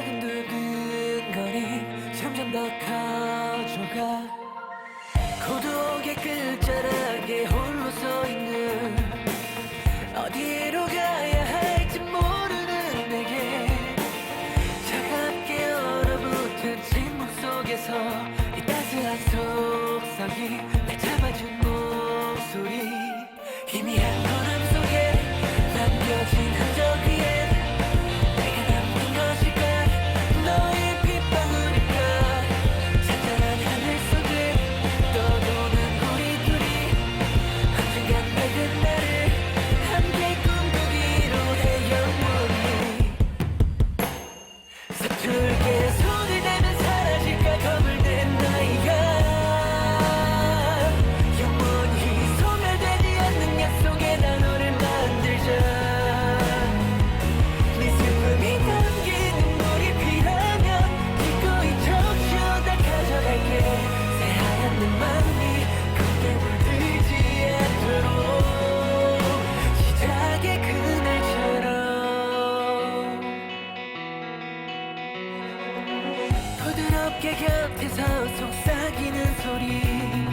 작은 두근거림 점점 더 커져가. 고독의 끝자락에 홀로 서 있는 어디로 가야 할지 모르는 내게 차갑게 얼어붙은 침묵 속에서 이 따스한 속삭임 날 잡아준 목소리. 힘이 Go. 어깨 곁에서 속삭이는 소리.